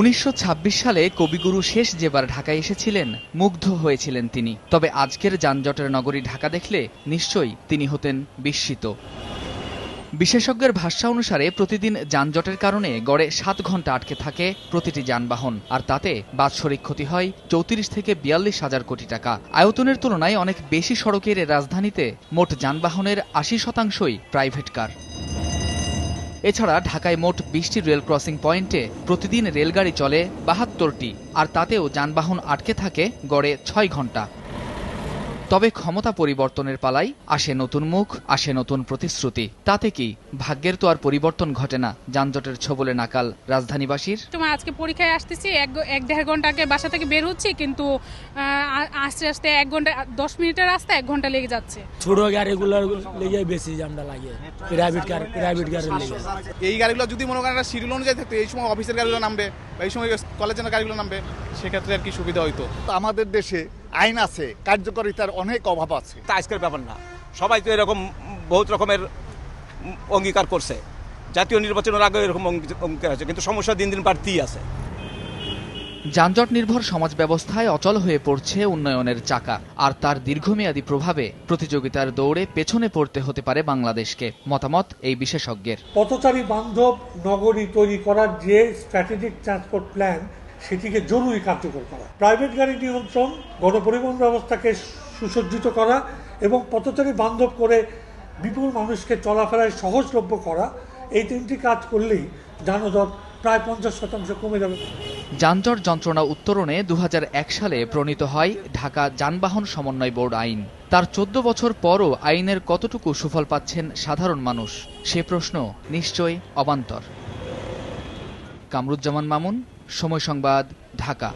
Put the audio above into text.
উনিশশো ছাব্বিশ সালে কবিগুরু শেষ যেবার ঢাকায় এসেছিলেন, মুগ্ধ হয়েছিলেন তিনি। তবে আজকের যানজটের নগরী ঢাকা দেখলে নিশ্চয়ই তিনি হতেন বিস্মিত। বিশেষজ্ঞের ভাষ্য অনুসারে প্রতিদিন যানজটের কারণে গড়ে সাত ঘণ্টা আটকে থাকে প্রতিটি যানবাহন, আর তাতে বাৎসরিক ক্ষতি হয় চৌত্রিশ থেকে বিয়াল্লিশ হাজার কোটি টাকা। আয়তনের তুলনায় অনেক বেশি সড়কের রাজধানীতে মোট যানবাহনের আশি শতাংশই প্রাইভেট কার। এছাড়া ঢাকায় মোট বিশটি রেল ক্রসিং পয়েন্টে প্রতিদিন রেলগাড়ি চলে বাহাত্তরটি, আর তাতেও যানবাহন আটকে থাকে গড়ে ছয় ঘণ্টা তবে ক্ষমতা পরিবর্তনের পালাই আসে নতুন মুখ আসে নতুন প্রতিশ্রুতি। তাতে কি? ভাগ্যের তো আর পরিবর্তন ঘটে না যানজটের ছবলে নাকাল রাজধানীবাসীর। তোমার আজকে পরীক্ষায় আসতেছি এক এক দেড় ঘণ্টা আগে বাসা থেকে বের হচ্ছি কিন্তু আস্তে আস্তে এক ঘণ্টা দশ মিনিটের রাস্তা এক ঘণ্টা লেগে যাচ্ছে। ছোট গাড়িগুলোর লেগে বেশি জামটা লাগে প্রাইভেট কার প্রাইভেট গাড়ির লেগে। এই গাড়িগুলো যদি মনে করেন একটা শিডিউল অনুযায়ী থাকতো এই সময় অফিসের গাড়িগুলো নামবে বা এই সময় কলেজের গাড়িগুলো নামবে সেক্ষেত্রে আর কি সুবিধা হইতো। আমাদের দেশে আইন আছে কার্যকারিতার অনেক অভাব আছে। তা আজকের ব্যাপার না। সবাই তো এরকম বহুত রকমের অঙ্গীকার করছে। জাতীয় নির্বাচনের আগে এরকম অঙ্গী- অঙ্গীকার আছে কিন্তু সমস্যা দিন দিন বাড়তেই আছে। যানজট নির্ভর সমাজ ব্যবস্থায় অচল হয়ে পড়ছে উন্নয়নের চাকা। আর তার দীর্ঘমেয়াদী প্রভাবে প্রতিযোগিতার দৌড়ে পেছনে পড়তে হতে পারে বাংলাদেশকে। মতামত এই বিশেষজ্ঞের। পথচারী বান্ধব নগরী তৈরি করার যে স্ট্র্যাটেজিক ট্রান্সপোর্ট প্ল্যান সেটিকে জরুরি কার্যকর করা। প্রাইভেট গাড়ি নিয়ন্ত্রণ, গণপরিবহন ব্যবস্থাকে সুসজ্জিত করা এবং পথচারী বান্ধব করে বিপুল মানুষকে চলাফেরায় সহজলভ্য করা, এই তিনটি কাজ করলেই যানজট প্রায় পঞ্চাশ শতাংশ কমে যাবে। যানজট যন্ত্রণা উত্তরণে দু হাজার এক সালে প্রণীত হয় ঢাকা যানবাহন সমন্বয় বোর্ড আইন। তার চোদ্দ বছর পরও আইনের কতটুকু সুফল পাচ্ছেন সাধারণ মানুষ? সে প্রশ্ন নিশ্চয় অবান্তর। কামরুজ্জামান মামুন সময় সংবাদ ঢাকা।